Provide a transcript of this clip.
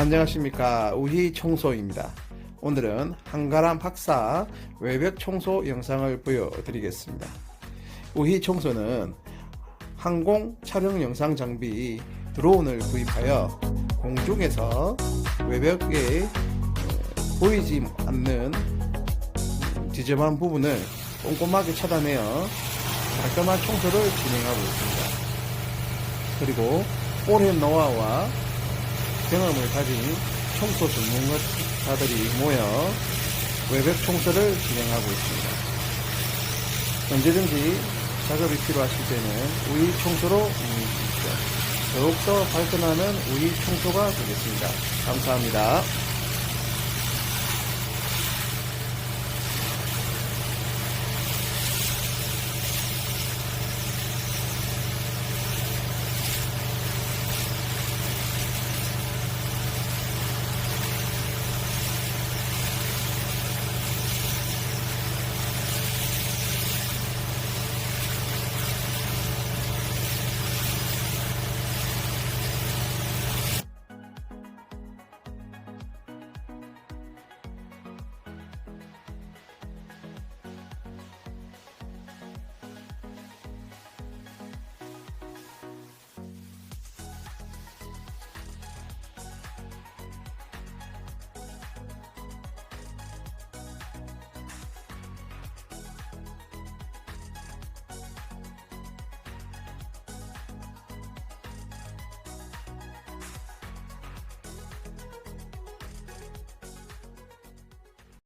안녕하십니까 우희 청소입니다. 오늘은 한가람 박사 외벽 청소 영상을 보여드리겠습니다. 우희 청소는 항공 촬영 영상 장비 드론을 구입하여 공중에서 외벽에 어, 보이지 않는 지저분한 부분을 꼼꼼하게 차단하여 깔끔한 청소를 진행하고 있습니다. 그리고 오랜 노하우와 경험을 가진 청소 전문가들이 모여 외벽 청소를 진행하고 있습니다. 언제든지 작업이 필요하실 때는 우이 청소로 문의 주십시오. 더욱더 발전하는 우이 청소가 되겠습니다. 감사합니다.